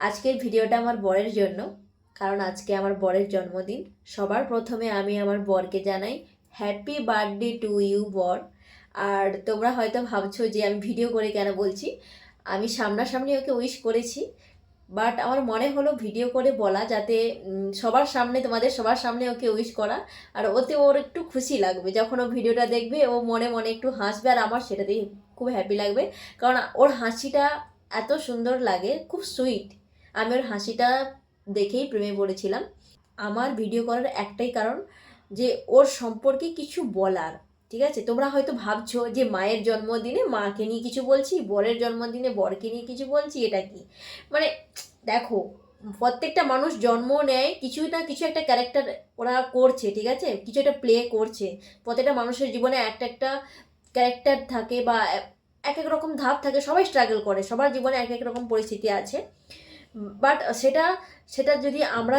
আজকের ভিডিওটা আমার বরের জন্য, কারণ আজকে আমার বরের জন্মদিন। সবার প্রথমে আমি আমার বরকে জানাই হ্যাপি বার্থডে টু ইউ বর। আর তোমরা হয়তো ভাবছ যে আমি ভিডিও করে কেন বলছি। আমি সামনাসামনি ওকে উইশ করেছি বাট আমার মনে হলো ভিডিও করে বলা যাতে সবার সামনে, তোমাদের সবার সামনে ওকে উইশ করা, আর ওতে ওর একটু খুশি লাগবে। যখন ও ভিডিওটা দেখবে, ও মনে মনে একটু হাসবে, আর আমার সেটাতেই খুব হ্যাপি লাগবে। কারণ ওর হাসিটা এত সুন্দর লাগে, খুব সুইট আমি ওর হাসিটা দেখেই প্রেমে পড়েছিলাম। আমার ভিডিও করার একটাই কারণ যে, ওর সম্পর্কে কিছু বলার, ঠিক আছে? তোমরা হয়তো ভাবছ যে, মায়ের জন্মদিনে মাকে নিয়ে কিছু বলছি, বরের জন্মদিনে বরকে নিয়ে কিছু বলছি, এটা কি? মানে দেখো, প্রত্যেকটা মানুষ জন্ম নেয় কিছু না কিছু একটা ক্যারেক্টার ওরা করছে, ঠিক আছে? কিছু একটা প্লে করছে। প্রত্যেকটা মানুষের জীবনে একটা একটা ক্যারেক্টার থাকে বা এক এক রকম ধাপ থাকে, সবাই স্ট্রাগল করে, সবার জীবনে এক এক রকম পরিস্থিতি আছে। বাট সেটা সেটা যদি আমরা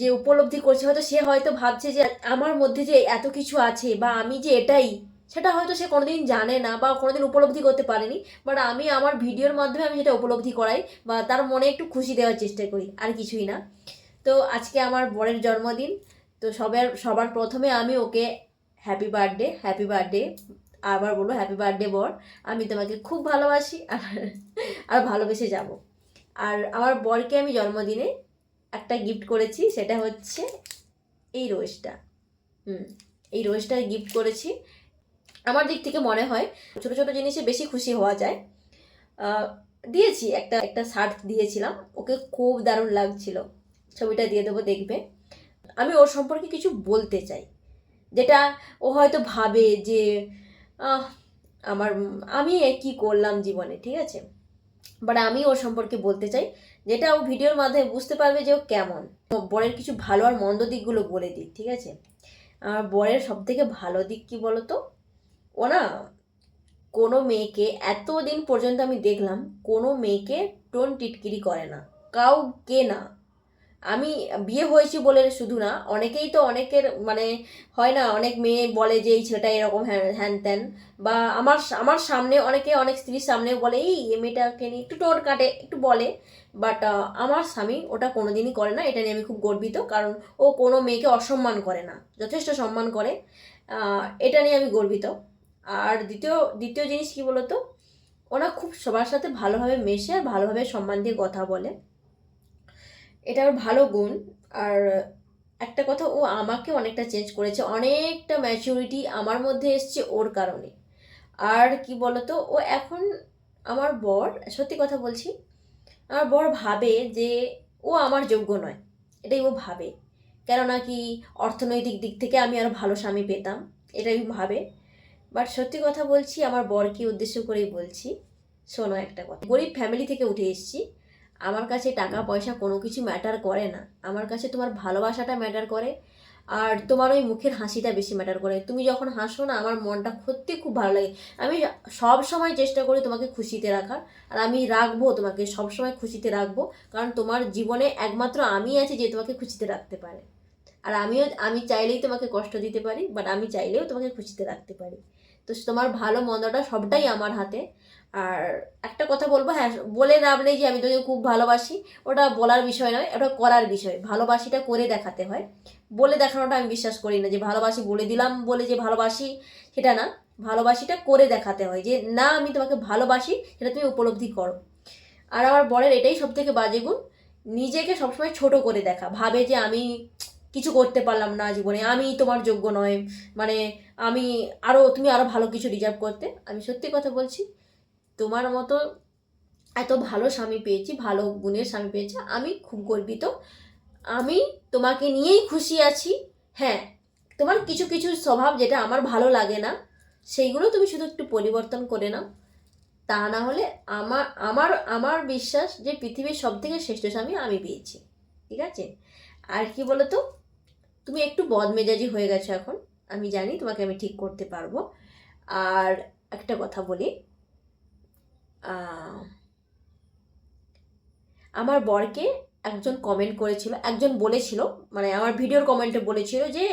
যে উপলব্ধি করছি, হয়তো সে হয়তো ভাবছে যে আমার মধ্যে যে এত কিছু আছে বা আমি যে এটাই, সেটা হয়তো সে কোনোদিন জানে না বা কোনোদিন উপলব্ধি করতে পারেনি। বাট আমি আমার ভিডিওর মাধ্যমে আমি সেটা উপলব্ধি করাই বা তার মনে একটু খুশি দেওয়ার চেষ্টা করি, আর কিছুই না। তো আজকে আমার বরের জন্মদিন, তো সবার সবার প্রথমে আমি okay happy birthday happy birthday আবার বলব হ্যাপি বার্থডে বর, আমি তোমাকে খুব ভালোবাসি, আর আর ভালোবেসে যাব। আর আমার বরকে আমি জন্মদিনে একটা গিফট করেছি, সেটা হচ্ছে এই রোজটা হুম, এই রোজটা গিফট করেছি। আমার দিক থেকে মনে হয় ছোট ছোট জিনিসে বেশি খুশি হওয়া যায়। দিয়েছি একটা একটা শার্ট দিয়েছিলাম, ওকে খুব দারুণ লাগছিল। ছবিটা দিয়ে দেবো, দেখবে। আমি ওর সম্পর্কে কিছু বলতে চাই। যেটা ও হয়তো ভাবে যে আমার, আমি কি করলাম জীবনে, ঠিক আছে? বাট আমি ওর সম্পর্কে বলতে চাই, যেটা ও ভিডিওর মাধ্যমে বুঝতে পারবে যে ও কেমন। বরের কিছু ভালো আর মন্দ দিকগুলো বলে দিই ঠিক আছে? আমার বরের সব থেকে ভালো দিক কি বলতো? ও না, কোনো মেয়েকে এতদিন পর্যন্ত আমি দেখলাম, কোনো মেয়েকে টোন টিটকিরি করে না। কাউকে না। আমি বিয়ে হয়েছি বলে শুধু না, অনেকেই তো অনেকের মানে হয় না, অনেক মেয়ে বলে যে এই ছেলেটা এরকম হ্যান ত্যান। বা আমার আমার সামনে অনেকে, অনেক স্ত্রীর সামনে বলে, এই এ মেয়েটাকে নিয়ে একটু টোন কাটে, একটু বলে। বাট আমার স্বামী ওটা কোনোদিনই করে না, এটা নিয়ে আমি খুব গর্বিত, কারণ ও কোনো মেয়েকে অসম্মান করে না, যথেষ্ট সম্মান করে। এটা নিয়ে আমি গর্বিত। আর দ্বিতীয় দ্বিতীয় জিনিস কি বলতো? ওরা খুব সবার সাথে ভালোভাবে মেশে আর ভালোভাবে সম্মান দিয়ে কথা বলে। এটা ওর ভালো গুণ। আর একটা কথা, ও আমাকে অনেকটা চেঞ্জ করেছে। অনেকটা ম্যাচুরিটি আমার মধ্যে এসছে ওর কারণে। আর কি বলতো, ও এখন আমার বর, সত্যি কথা বলছি, আমার বর ভাবে যে ও আমার যোগ্য নয়। এটাই ও ভাবে। কেননা কি, অর্থনৈতিক দিক থেকে আমি আরও ভালো স্বামী পেতাম, এটাই ভাবে। বাট সত্যি কথা বলছি, আমার বরকে উদ্দেশ্য করেই বলছি, শোনো একটা কথা। গরিব ফ্যামিলি থেকে উঠে এসেছি। আমার কাছে টাকা পয়সা কোনো কিছু ম্যাটার করে না। আমার কাছে তোমার ভালোবাসাটা ম্যাটার করে আর তোমার ওই মুখের হাসিটা বেশি ম্যাটার করে। তুমি যখন হাসো না আমার মনটা সত্যি খুব ভালো লাগে। আমি সব সময় চেষ্টা করি তোমাকে খুশিতে রাখার আর আমি রাখব তোমাকে সব সময় খুশিতে রাখব। কারণ তোমার জীবনে একমাত্র আমি আছি যে তোমাকে খুশিতে রাখতে পারে। আর আমিও আমি চাইলেই তোমাকে কষ্ট দিতে পারি বাট আমি চাইলেও তোমাকে খুশিতে রাখতে পারি। তো তোমার ভালো মন্দটা সবটাই আমার হাতে। আর একটা কথা বলব হ্যাঁ বলে লাভ নেই যে আমি তোকে খুব ভালোবাসি, ওটা বলার বিষয় নয়, ওটা করার বিষয়। ভালোবাসিটা করে দেখাতে হয়। বলে দেখানোটা আমি বিশ্বাস করি না যে ভালোবাসি বলে দিলাম বলে যে ভালোবাসি, সেটা না। ভালোবাসিটা করে দেখাতে হয় যে না, আমি তোমাকে ভালোবাসি, সেটা তুমি উপলব্ধি করো। আর আমার বরের এটাই সব থেকে বাজে গুণ, নিজেকে সবসময় ছোট করে দেখা। ভাবে যে আমি কিছু করতে পারলাম না জীবনে, আমি তোমার যোগ্য নয়। মানে আমি আরও তুমি আরও ভালো কিছু রিজার্ভ করতে। আমি সত্যি কথা বলছি তোমার মতো এত ভালো স্বামী পেয়েছি, ভালো গুণের স্বামী পেয়েছি, আমি খুব গর্বিত। আমি তোমাকে নিয়েই খুশি আছি। হ্যাঁ তোমার কিছু কিছু স্বভাব যেটা আমার ভালো লাগে না, সেইগুলো তুমি শুধু একটু পরিবর্তন করে নাও। তা না হলে আমার আমার আমার বিশ্বাস যে পৃথিবীর সব থেকে শ্রেষ্ঠ স্বামী আমি পেয়েছি। ঠিক আছে? আর কি বলো তো তুমি একটু বদমেজাজি হয়ে গেছো এখন। আমি জানি তোমাকে আমি ঠিক করতে পারব। আর একটা কথা বলি আমার বরকে একজন কমেন্ট করেছিল, একজন বলেছিল মানে আমার ভিডিওর কমেন্টে বলেছিল যে,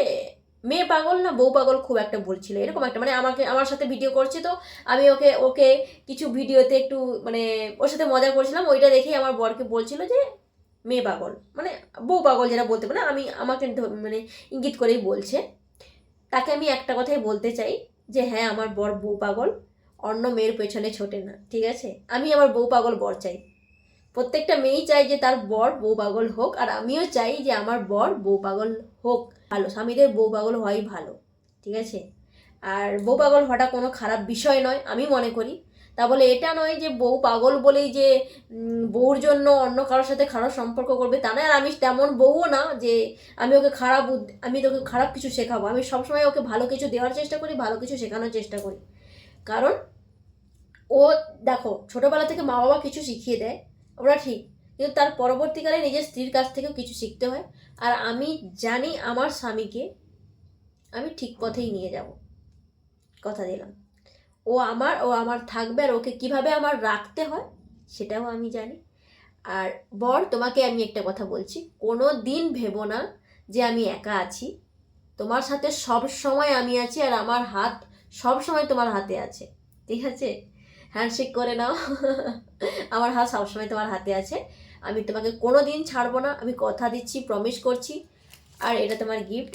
মেয়ে পাগল না? বউ পাগল? খুব একটা বলছিল, এরকম একটা মানে আমাকে, আমার সাথে ভিডিও করছে তো, আমি ওকে ওকে কিছু ভিডিওতে একটু মানে ওর সাথে মজা করছিলাম, ওইটা দেখেই আমার বরকে বলছিল যে, মেয়ে পাগল। মানে বউ পাগল যেটা বলতে পারে, আমি, আমাকে মানে ইঙ্গিত করেই বলছে। তাকে আমি একটা কথাই বলতে চাই যে হ্যাঁ আমার বর বউ পাগল। অন্য মেয়ের পেছনে ছোটে না, ঠিক আছে? আমি আমার বউ পাগল বর চাই। প্রত্যেকটা মেয়েই চাই যে তার বর বউ পাগল হোক, আর আমিও চাই যে আমার বর বউ পাগল হোক, ভালো। স্বামীদের বউ পাগল হওয়াই ভালো, ঠিক আছে? আর বউ পাগল হওয়াটা কোনো খারাপ বিষয় নয়, আমি মনে করি। তা বলে এটা নয় যে বউ পাগল বলেই যে বউর জন্য অন্য কারোর সাথে খারাপ সম্পর্ক করবে, তা নয়। আর আমি তেমন বউও না যে আমি ওকে খারাপ আমি তোকে খারাপ কিছু শেখাবো। আমি সবসময় ওকে ভালো কিছু দেওয়ার চেষ্টা করি, ভালো কিছু শেখানোর চেষ্টা করি। কারণ ও দেখো, ছোটোবেলা থেকে মা বাবা কিছু শিখিয়ে দেয়, ওরা ঠিক। কিন্তু তার পরবর্তীকালে নিজের স্ত্রীর কাছ থেকেও কিছু শিখতে হয়। আর আমি জানি আমার স্বামীকে আমি ঠিক পথেই নিয়ে যাব। কথা দিলাম। ও আমার ও আমার থাকবে আর ওকে কীভাবে আমার রাখতে হয় সেটাও আমি জানি। আর বর, তোমাকে আমি একটা কথা বলছি। কোনো দিন ভেবো না যে আমি একা আছি। তোমার সাথে সব সময় আমি আছি আর আমার হাত সব সময় তোমার হাতে আছে। ঠিক আছে? হ্যান্ডশেক করে নাও। আমার হাত সবসময় তোমার হাতে আছে। আমি তোমাকে কোনো দিন ছাড়বো না। আমি কথা দিচ্ছি প্রমিস করছি। আর এটা তোমার গিফট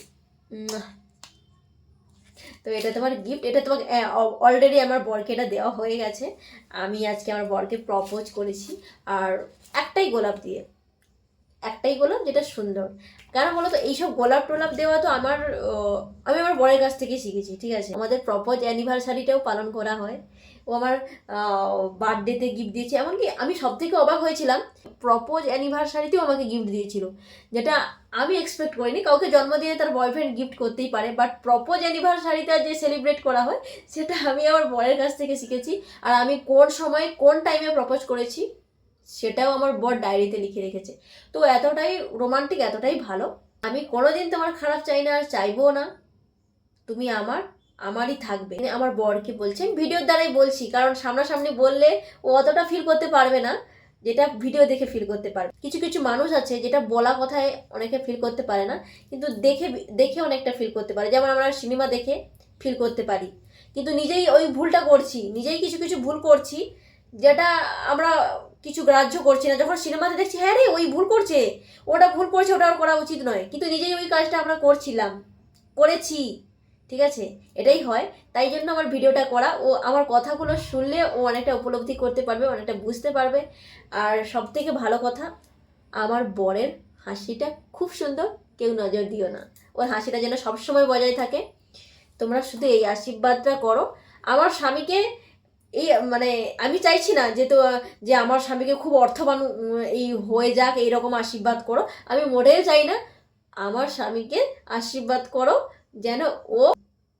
তো এটা তোমার গিফট এটা তোমাকে অলরেডি আমার বরকে এটা দেওয়া হয়ে গেছে। আমি আজকে আমার বরকে প্রপোজ করেছি। আর একটাই গোলাপ দিয়ে। একটাই গোলাপ যেটা সুন্দর। কারণ বলো তো, এইসব গোলাপ টোলাপ দেওয়া তো আমার আমি আমার বরের কাছ থেকে শিখেছি, ঠিক আছে? আমাদের প্রপোজ অ্যানিভার্সারিটাও পালন করা হয়। ও আমার বার্থডেতে গিফট দিয়েছে। এমনকি আমি সব থেকে অবাক হয়েছিলাম প্রপোজ অ্যানিভার্সারিতেও আমাকে গিফট দিয়েছিল, যেটা আমি এক্সপেক্ট করিনি। কাউকে জন্মদিনে তার বয়ফ্রেন্ড গিফট করতেই পারে বাট প্রপোজ অ্যানিভার্সারিটা যে সেলিব্রেট করা হয়, সেটা আমি আমার বরের কাছ থেকে শিখেছি। আর আমি কোন সময় কোন টাইমে প্রপোজ করেছি, সেটাও আমার বর ডায়েরিতে লিখে রেখেছে। তো এতটাই রোমান্টিক এতটাই ভালো। আমি কোনোদিন তোমার খারাপ চাই না, আর চাইব না। তুমি আমার আমারই থাকবে। মানে আমার বরকে বলছি, আমি ভিডিওর দ্বারাই বলছি, কারণ সামনাসামনি বললে ও অতটা ফিল করতে পারবে না, যেটা ভিডিও দেখে ফিল করতে পারবে। কিছু কিছু মানুষ আছে যেটা বলা কথায় অনেকে ফিল করতে পারে না, কিন্তু দেখে দেখে অনেকটা ফিল করতে পারে। যেমন আমরা সিনেমা দেখে ফিল করতে পারি। কিন্তু নিজেই ওই ভুলটা করছি, নিজেই কিছু কিছু ভুল করছি, যেটা আমরা কিছু গ্রাহ্য করছি না। যখন সিনেমাতে দেখছি হ্যাঁ রে, ওই ভুল করছে, ওটা ভুল করছে, ওটা আর করা উচিত নয়। কিন্তু নিজেই ওই কাজটা আমরা করছিলাম, করেছি। ঠিক আছে? এটাই হয়। তাই জন্য আমার ভিডিওটা করা। ও আমার কথাগুলো শুনলে ও অনেকটা উপলব্ধি করতে পারবে, অনেকটা বুঝতে পারবে। আর সব থেকে ভালো কথা, আমার বরের হাসিটা খুব সুন্দর, কেউ নজর দিও না। ওর হাসিটা যেন সবসময় বজায় থাকে। তোমরা শুধু এই আশীর্বাদটা করো। আমার স্বামীকে এই মানে আমি চাইছি না যে তো, যে আমার স্বামীকে খুব অর্থবান, এই হয়ে যাক, এইরকম আশীর্বাদ করো। আমি মোটেও চাই না। আমার স্বামীকে আশীর্বাদ করো, যেন ও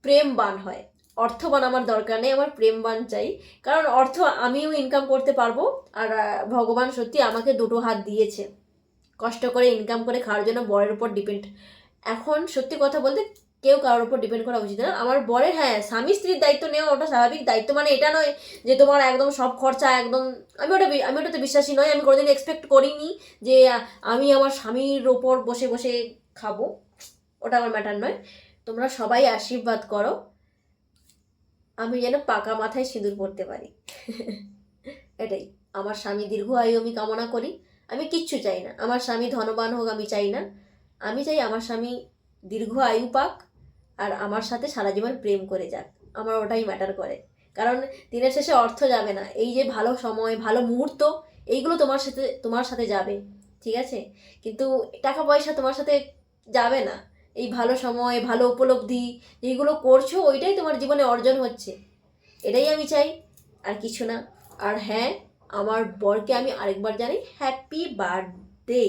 প্রেমবান হয়। অর্থবান আমার দরকার নেই, আমার প্রেমবান চাই। কারণ অর্থ আমিও ইনকাম করতে পারব, আর ভগবান সত্যি আমাকে দুটো হাত দিয়েছে। কষ্ট করে ইনকাম করে খাওয়ার জন্য বরের উপর ডিপেন্ড এখন সত্যি কথা বলতে কেউ কারোর উপর ডিপেন্ড করা উচিত না। আমার বরের হ্যাঁ স্বামী স্ত্রীর দায়িত্ব নেওয়া ওটা স্বাভাবিক। দায়িত্ব মানে এটা নয় যে তোমার একদম সব খরচা একদম, আমি ওটা আমি ওটাতে বিশ্বাসী নয় আমি কোনোদিন এক্সপেক্ট করিনি যে আমি আমার স্বামীর ওপর বসে বসে খাব। ওটা আমার ম্যাটার নয়। তোমরা সবাই আশীর্বাদ করো। আমি যেন পাকা মাথায় সিঁদুর পরতে পারি। এটাই। আমার স্বামী দীর্ঘ আয়ু আমি কামনা করি। আমি কিচ্ছু চাই না। আমার স্বামী ধনবান হোক আমি চাই না। আমি চাই আমার স্বামী দীর্ঘ আয়ু পাক আর আমার সাথে সারা জীবন প্রেম করে যাক। আমার ওটাই ম্যাটার করে। কারণ দিনের শেষে অর্থ যাবে না। এই যে ভালো সময়, ভালো মুহূর্ত, এইগুলো তোমার সাথে তোমার সাথে যাবে। ঠিক আছে? কিন্তু টাকা পয়সা তোমার সাথে যাবে না। এই ভালো সময়, ভালো উপলব্ধি, যেগুলো করছ ওইটাই তোমার জীবনে অর্জন হচ্ছে। এটাই আমি চাই, আর কিছু না। আর হ্যাঁ আমার বরকে আমি আরেকবার জানি হ্যাপি বার্থডে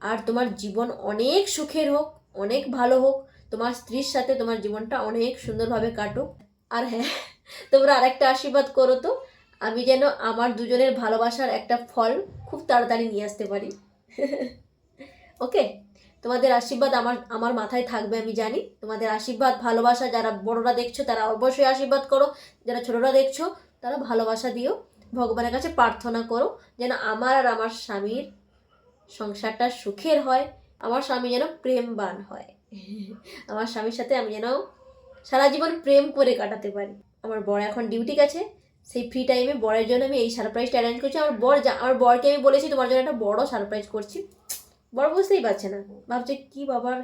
আর তোমার জীবন অনেক সুখের হোক, অনেক ভালো হোক, তোমার স্ত্রীর সাথে তোমার জীবনটা অনেক সুন্দরভাবে কাটুক। আর হ্যাঁ তোমরা আরেকটা আশীর্বাদ করো তো, আমি যেন আমার দুজনের ভালোবাসার একটা ফল খুব তাড়াতাড়ি নিয়ে আসতে পারি। ওকে তোমাদের আশীর্বাদ আমার আমার মাথায় থাকবে, আমি জানি। তোমাদের আশীর্বাদ, ভালোবাসা, যারা বড়রা দেখছ, তারা অবশ্যই আশীর্বাদ করো। যারা ছোটরা দেখছ, তারা ভালোবাসা দিও। ভগবানের কাছে প্রার্থনা করো যেন আমার আর আমার স্বামীর সংসারটা সুখের হয়, আমার স্বামী যেন প্রেমবান হয়। আমার স্বামীর সাথে আমি যেন সারা জীবন প্রেম করে কাটাতে পারি। আমার বড় এখন ডিউটি গেছে, সেই ফ্রি টাইমে বরের জন্য আমি এই সারপ্রাইজটা অ্যারেঞ্জ করছি। আমার বর আমার বরকে আমি বলেছি, তোমার জন্য একটা বড় সারপ্রাইজ করছি। বড় বুঝতেই পারছে না। ভাবছে, কি বাবার,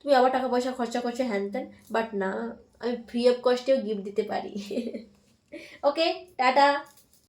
তুমি আবার টাকা পয়সা খরচা করছ, হ্যান ত্যান? বাট না, আমি ফ্রি অফ কস্টেও গিফট দিতে পারি। ওকে টাটা।